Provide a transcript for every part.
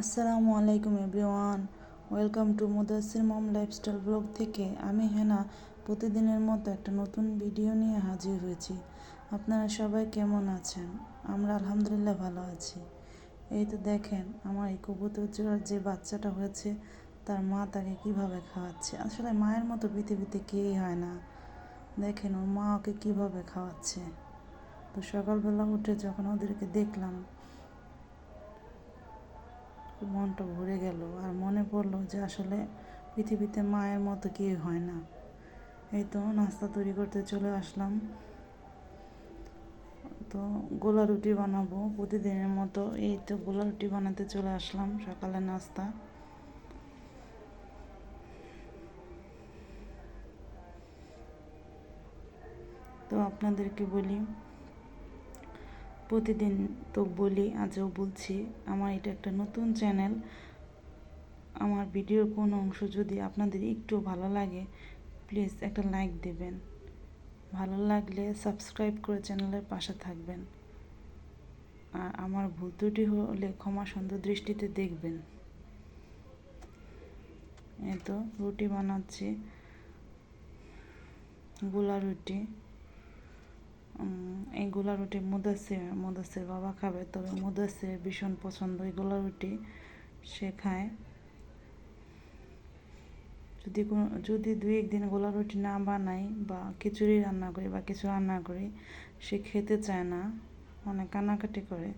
আসসালামু আলাইকুম everyone. Welcome to Mudassir mom lifestyle blog থেকে। আমি হেনা। প্রতিদিনের মতো একটা নতুন ভিডিও নিয়ে হাজির হয়েছি। আপনারা সবাই কেমন আছেন? আমরা আলহামদুলিল্লাহ ভালো আছি। এই তো দেখেন, আমার এই কবুতর জোড়ার যে বাচ্চাটা হয়েছে, তার মা তাকে কীভাবে খাওয়াচ্ছে? আসলে মায়ের মতো পৃথিবীতে কেই হয় না। দেখেন, ওর মা ওকে কীভাবে খাওয়াচ্ছে? তো সকালবেলা উঠে যখন ওদেরকে দেখলাম মনটা ভরে গেল আর মনে পড়ল যে আসলে পৃথিবীতে মায়ের মতো কেউ হয় না। এই তো নাস্তা তৈরি করতে চলে আসলাম। তো গোলা রুটি বানাবো প্রতিদিনের মতো। এই তো গোলা রুটি বানাতে চলে আসলাম সকালে নাস্তা। তো আপনাদেরকে বলি প্রতিদিন তো বলি, আজও বলছি, আমার এটা একটা নতুন চ্যানেল। আমার ভিডিওর কোনো অংশ যদি আপনাদের একটু ভালো লাগে, প্লিজ একটা লাইক দেবেন। ভালো লাগলে সাবস্ক্রাইব করে চ্যানেলের পাশে থাকবেন। আর আমার ভুল ত্রুটি হলে ক্ষমা সুন্দর দৃষ্টিতে দেখবেন। এই তো রুটি বানাচ্ছি, গোলা রুটি। এই গোলা রুটি মুদাসির মুদাসির বাবা খাবে, তবে মুদাসির ভীষণ পছন্দ। এই গোলা রুটি সে খায়। যদি কোনো, যদি দুই একদিন গোলা রুটি না বানাই বা খিচুড়ি রান্না করি বা কিছু রান্না করি, সে খেতে চায় না অনেক কান্নাকাটি করে।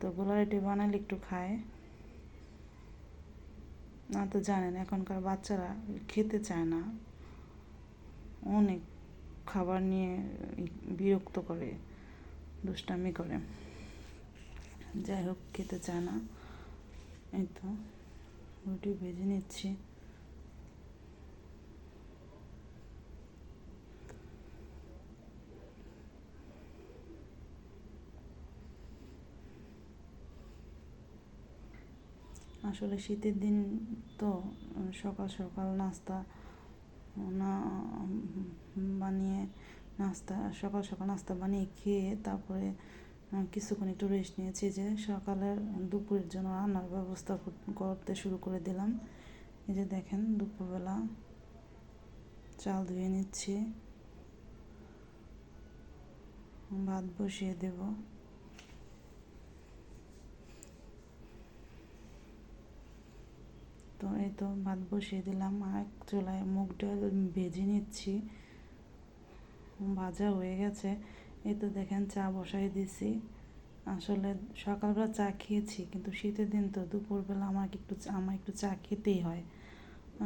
তো গোলা রুটি বানালে একটু খায়। না তো জানেন, এখনকার বাচ্চারা খেতে চায় না। অনেক খাবার নিয়ে বিরক্ত করে। দুষ্টামি করে। যাই হোক, খেতে চায় না। এই তো, রুটি ভেজে নিচ্ছি। আসলে শীতের দিন তো, সকাল সকাল নাস্তা, না বানিয়ে নাস্তা, সকাল সকাল নাস্তা বানিয়ে খেয়ে তারপরে কিছুক্ষণ একটু রেস্ট নিয়েছি যে সকালের দুপুরের জন্য রান্নার ব্যবস্থা করতে শুরু করে দিলাম। এই যে দেখেন দুপুরবেলা চাল ধুয়ে নিচ্ছি। ভাত বসিয়ে দেবো। তো এই তো ভাত বসিয়ে দিলাম। আর চুলায় মুগ ডাল ভেজে নিচ্ছি। ভাজা হয়ে গেছে। এই তো দেখেন চা বসাই দিছি। আসলে সকালবেলা চা খেয়েছি, কিন্তু শীতের দিন তো দুপুরবেলা আমাকে একটু আমার একটু চা খেতেই হয়।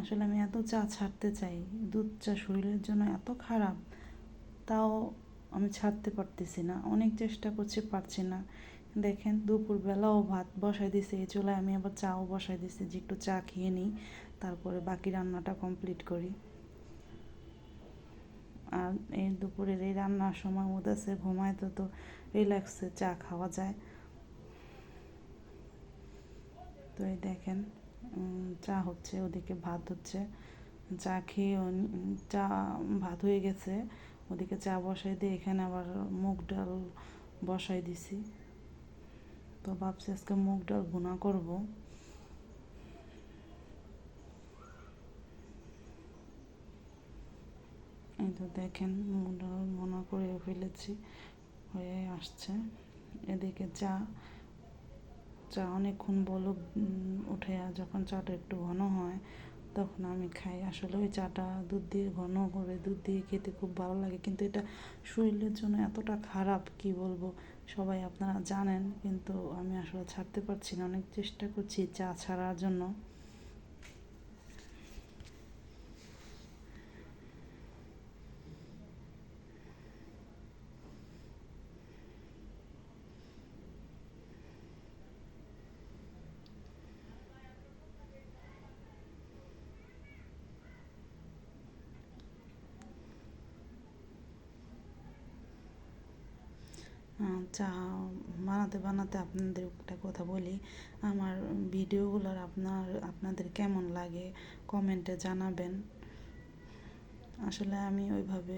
আসলে আমি এত চা ছাড়তে চাই, দুধ চা শরীরের জন্য এত খারাপ, তাও আমি ছাড়তে পারতেছি না, অনেক চেষ্টা করছি পারছি না। দেখেন দুপুরবেলাও ভাত বসাই দিছে, এই চুলায় আমি আবার চাও বসাই দিছি যে একটু চা খেয়ে নিই, তারপরে বাকি রান্নাটা কমপ্লিট করি। আর এই দুপুরের এই রান্নার সময় মুদাসে ঘুমায় তো তো রিল্যাক্সে চা খাওয়া যায়। তো এই দেখেন চা হচ্ছে, ওদিকে ভাত হচ্ছে। চা খেয়ে চা ভাত হয়ে গেছে। ওদিকে চা বসাই দিয়ে এখানে আবার মুগ ডাল বসাই দিছি। তো ভাবছি আজকে মুগ ডাল ভুনা করব। এই তো দেখেন ডাল ভুনা করে ফেলেছি, হয়ে আসছে। এদিকে চা চা অনেকক্ষণ বলক উঠে যখন চাটা একটু ঘন হয়, তখন আমি খাই। আসলে ওই চাটা দুধ দিয়ে ঘন করে, দুধ দিয়ে খেতে খুব ভালো লাগে। কিন্তু এটা শরীরের জন্য এতটা খারাপ, কি বলব? সবাই আপনারা জানেন, কিন্তু আমি আসলে ছাড়তে পারছি না। অনেক চেষ্টা করছি চা ছাড়ার জন্য। চা বানাতে বানাতে আপনাদের একটা কথা বলি। আমার ভিডিওগুলোর আপনার আপনাদের কেমন লাগে কমেন্টে জানাবেন। আসলে আমি ওইভাবে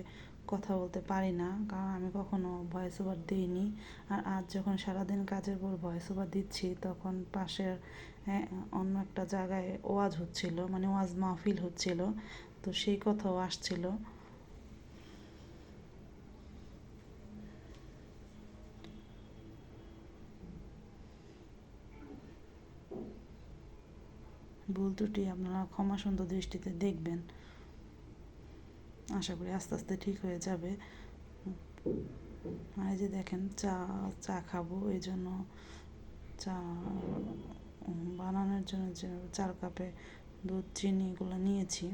কথা বলতে পারি না কারণ আমি কখনো ভয়েস ওভার দিইনি। আর আজ যখন সারাদিন কাজের পর ভয়েস ওভার দিচ্ছি তখন পাশের হ্যাঁ, অন্য একটা জায়গায় ওয়াজ হচ্ছিল মানে ওয়াজ মাহফিল হচ্ছিল তো সেই কথাও আসছিল। ভুল ত্রুটি আপনারা ক্ষমা সুন্দর দৃষ্টিতে দেখবেন। আশা করি আস্তে আস্তে ঠিক হয়ে যাবে। আর যে দেখেন, চা চা খাব, এই জন্য চা বানানোর জন্য যে চার কাপে দুধ, চিনি এগুলো নিয়েছি।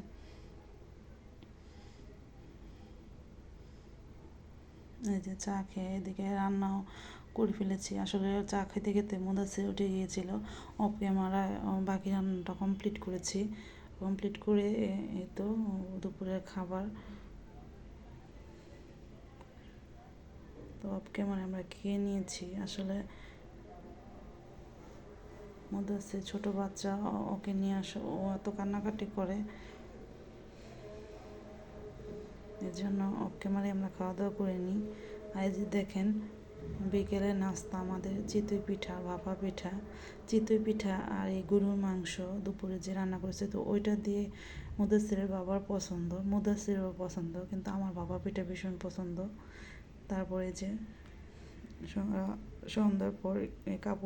এই যে চা খেয়ে এদিকে রান্নাও করে ফেলেছি। আসলে চা খেতে খেতে মুদাসে উঠে গিয়েছিল। অফ ক্যামেরায় বাকি রান্নাটা কমপ্লিট করেছি। কমপ্লিট করে এই তো দুপুরের খাবার। তো অফ ক্যামেরায় আমরা খেয়ে নিয়েছি। আসলে মুদাসে ছোট বাচ্চা ওকে নিয়ে আসো, ও এত কান্নাকাটি করে। এর জন্য অফ ক্যামেরায় আমরা খাওয়া দাওয়া করে নিই। আর যে দেখেন, বিকেলে নাস্তা, আমাদের চিতই পিঠা, ভাপা পিঠা, চিতই পিঠা আর এই গরুর মাংস দুপুরে যে রান্না করেছে, তো ওইটা দিয়ে মুদাসিরের বাবার পছন্দ। মুদাসিরেরও পছন্দ, কিন্তু আমার ভাপা পিঠা ভীষণ পছন্দ। তারপরে যে সন্ধ্যার পর কাপড়